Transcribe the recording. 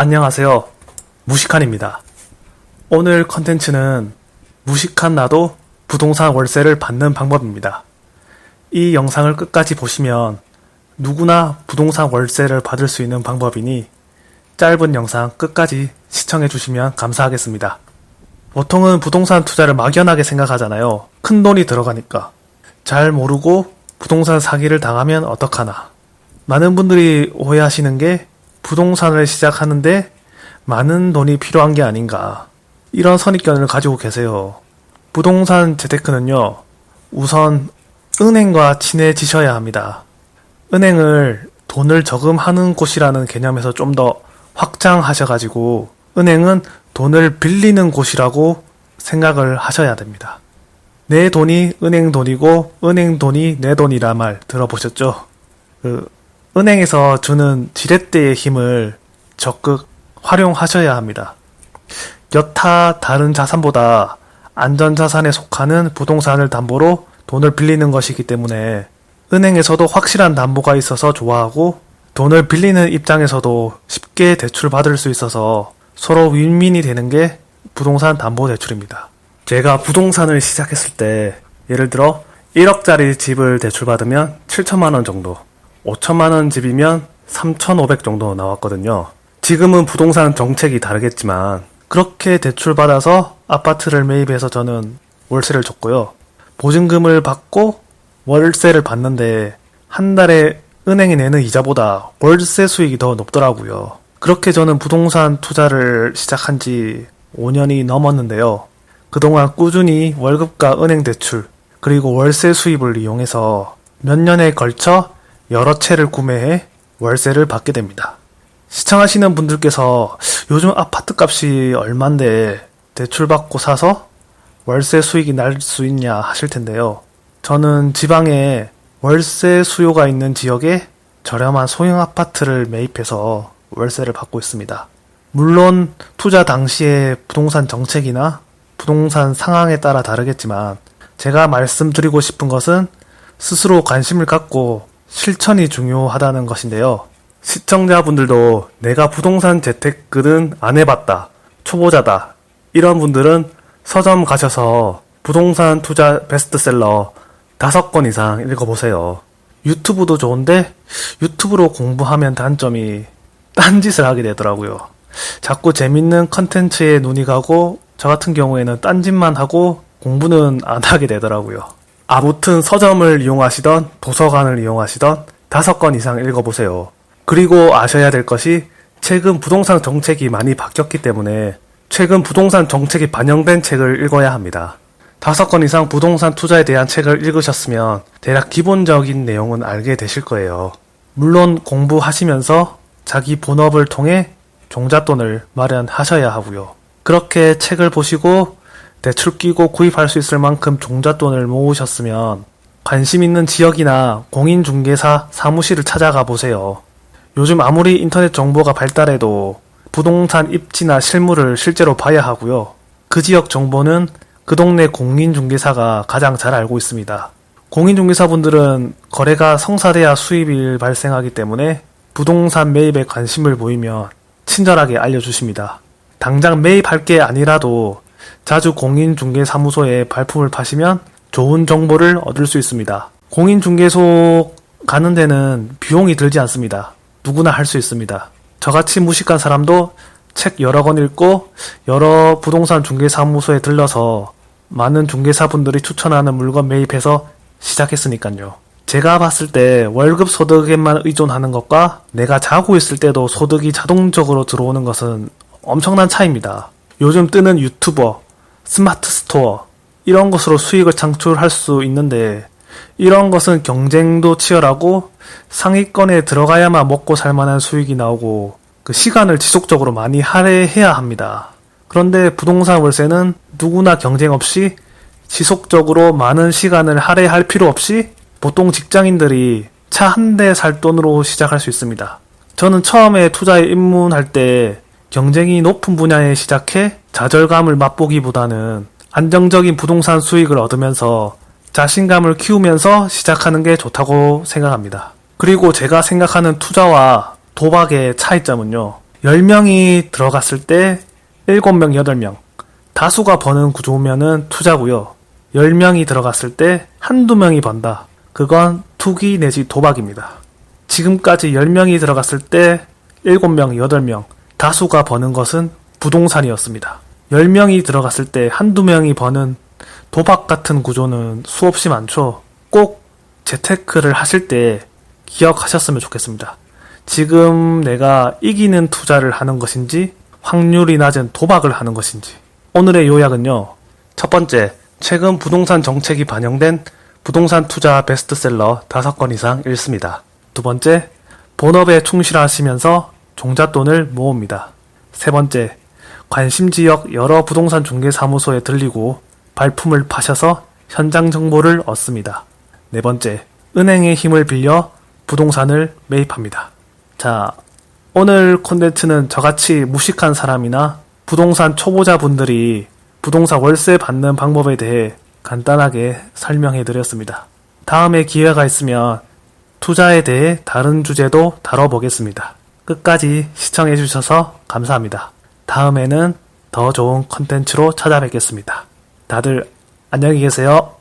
안녕하세요. 무식한입니다. 오늘 컨텐츠는 무식한 나도 부동산 월세를 받는 방법입니다. 이 영상을 끝까지 보시면 누구나 부동산 월세를 받을 수 있는 방법이니 짧은 영상 끝까지 시청해 주시면 감사하겠습니다. 보통은 부동산 투자를 막연하게 생각하잖아요. 큰 돈이 들어가니까. 잘 모르고 부동산 사기를 당하면 어떡하나. 많은 분들이 오해하시는 게 부동산을 시작하는데 많은 돈이 필요한 게 아닌가. 이런 선입견을 가지고 계세요. 부동산 재테크는요, 우선 은행과 친해지셔야 합니다. 은행을 돈을 저금하는 곳이라는 개념에서 좀 더 확장하셔가지고, 은행은 돈을 빌리는 곳이라고 생각을 하셔야 됩니다. 내 돈이 은행 돈이고, 은행 돈이 내 돈이라 말 들어보셨죠? 그, 은행에서 주는 지렛대의 힘을 적극 활용하셔야 합니다. 여타 다른 자산보다 안전자산에 속하는 부동산을 담보로 돈을 빌리는 것이기 때문에 은행에서도 확실한 담보가 있어서 좋아하고 돈을 빌리는 입장에서도 쉽게 대출받을 수 있어서 서로 윈윈이 되는 게 부동산 담보 대출입니다. 제가 부동산을 시작했을 때 예를 들어 1억짜리 집을 대출받으면 7천만 원 정도 5천만 원 집이면 3,500 정도 나왔거든요. 지금은 부동산 정책이 다르겠지만 그렇게 대출받아서 아파트를 매입해서 저는 월세를 줬고요. 보증금을 받고 월세를 받는데 한 달에 은행이 내는 이자보다 월세 수익이 더 높더라고요. 그렇게 저는 부동산 투자를 시작한 지 5년이 넘었는데요. 그동안 꾸준히 월급과 은행 대출, 그리고 월세 수입을 이용해서 몇 년에 걸쳐 여러 채를 구매해 월세를 받게 됩니다. 시청하시는 분들께서 요즘 아파트 값이 얼만데 대출받고 사서 월세 수익이 날 수 있냐 하실 텐데요. 저는 지방에 월세 수요가 있는 지역에 저렴한 소형 아파트를 매입해서 월세를 받고 있습니다. 물론 투자 당시의 부동산 정책이나 부동산 상황에 따라 다르겠지만 제가 말씀드리고 싶은 것은 스스로 관심을 갖고 실천이 중요하다는 것인데요. 시청자분들도 내가 부동산 재테크는 안 해봤다, 초보자다, 이런 분들은 서점 가셔서 부동산 투자 베스트셀러 다섯 권 이상 읽어보세요. 유튜브도 좋은데 유튜브로 공부하면 단점이 딴짓을 하게 되더라고요. 자꾸 재밌는 컨텐츠에 눈이 가고 저 같은 경우에는 딴짓만 하고 공부는 안 하게 되더라고요. 아무튼 서점을 이용하시던 도서관을 이용하시던 다섯 권 이상 읽어보세요. 그리고 아셔야 될 것이 최근 부동산 정책이 많이 바뀌었기 때문에 최근 부동산 정책이 반영된 책을 읽어야 합니다. 다섯 권 이상 부동산 투자에 대한 책을 읽으셨으면 대략 기본적인 내용은 알게 되실 거예요. 물론 공부하시면서 자기 본업을 통해 종잣돈을 마련하셔야 하고요. 그렇게 책을 보시고 대출 끼고 구입할 수 있을 만큼 종잣돈을 모으셨으면 관심 있는 지역이나 공인중개사 사무실을 찾아가 보세요. 요즘 아무리 인터넷 정보가 발달해도 부동산 입지나 실물을 실제로 봐야 하고요. 그 지역 정보는 그 동네 공인중개사가 가장 잘 알고 있습니다. 공인중개사분들은 거래가 성사돼야 수입이 발생하기 때문에 부동산 매입에 관심을 보이면 친절하게 알려주십니다. 당장 매입할 게 아니라도 자주 공인중개사무소에 발품을 파시면 좋은 정보를 얻을 수 있습니다. 공인중개소 가는 데는 비용이 들지 않습니다. 누구나 할 수 있습니다. 저같이 무식한 사람도 책 여러 권 읽고 여러 부동산 중개사무소에 들러서 많은 중개사분들이 추천하는 물건 매입해서 시작했으니까요. 제가 봤을 때 월급 소득에만 의존하는 것과 내가 자고 있을 때도 소득이 자동적으로 들어오는 것은 엄청난 차이입니다. 요즘 뜨는 유튜버, 스마트 스토어, 이런 것으로 수익을 창출할 수 있는데 이런 것은 경쟁도 치열하고 상위권에 들어가야만 먹고 살 만한 수익이 나오고 그 시간을 지속적으로 많이 할애해야 합니다. 그런데 부동산 월세는 누구나 경쟁 없이 지속적으로 많은 시간을 할애할 필요 없이 보통 직장인들이 차 한 대 살 돈으로 시작할 수 있습니다. 저는 처음에 투자에 입문할 때 경쟁이 높은 분야에 시작해 좌절감을 맛보기보다는 안정적인 부동산 수익을 얻으면서 자신감을 키우면서 시작하는 게 좋다고 생각합니다. 그리고 제가 생각하는 투자와 도박의 차이점은요. 10명이 들어갔을 때 7명, 8명. 다수가 버는 구조면은 투자고요. 10명이 들어갔을 때 한두 명이 번다. 그건 투기 내지 도박입니다. 지금까지 10명이 들어갔을 때 7명, 8명. 다수가 버는 것은 부동산이었습니다. 10명이 들어갔을 때 한두 명이 버는 도박 같은 구조는 수없이 많죠. 꼭 재테크를 하실 때 기억하셨으면 좋겠습니다. 지금 내가 이기는 투자를 하는 것인지 확률이 낮은 도박을 하는 것인지 오늘의 요약은요. 첫 번째, 최근 부동산 정책이 반영된 부동산 투자 베스트셀러 5건 이상 읽습니다. 두 번째, 본업에 충실하시면서 종잣돈을 모읍니다. 세 번째, 관심 지역 여러 부동산 중개사무소에 들리고 발품을 파셔서 현장 정보를 얻습니다. 네 번째, 은행의 힘을 빌려 부동산을 매입합니다. 자, 오늘 콘텐츠는 저같이 무식한 사람이나 부동산 초보자분들이 부동산 월세 받는 방법에 대해 간단하게 설명해 드렸습니다. 다음에 기회가 있으면 투자에 대해 다른 주제도 다뤄보겠습니다. 끝까지 시청해 주셔서 감사합니다. 다음에는 더 좋은 콘텐츠로 찾아뵙겠습니다. 다들 안녕히 계세요.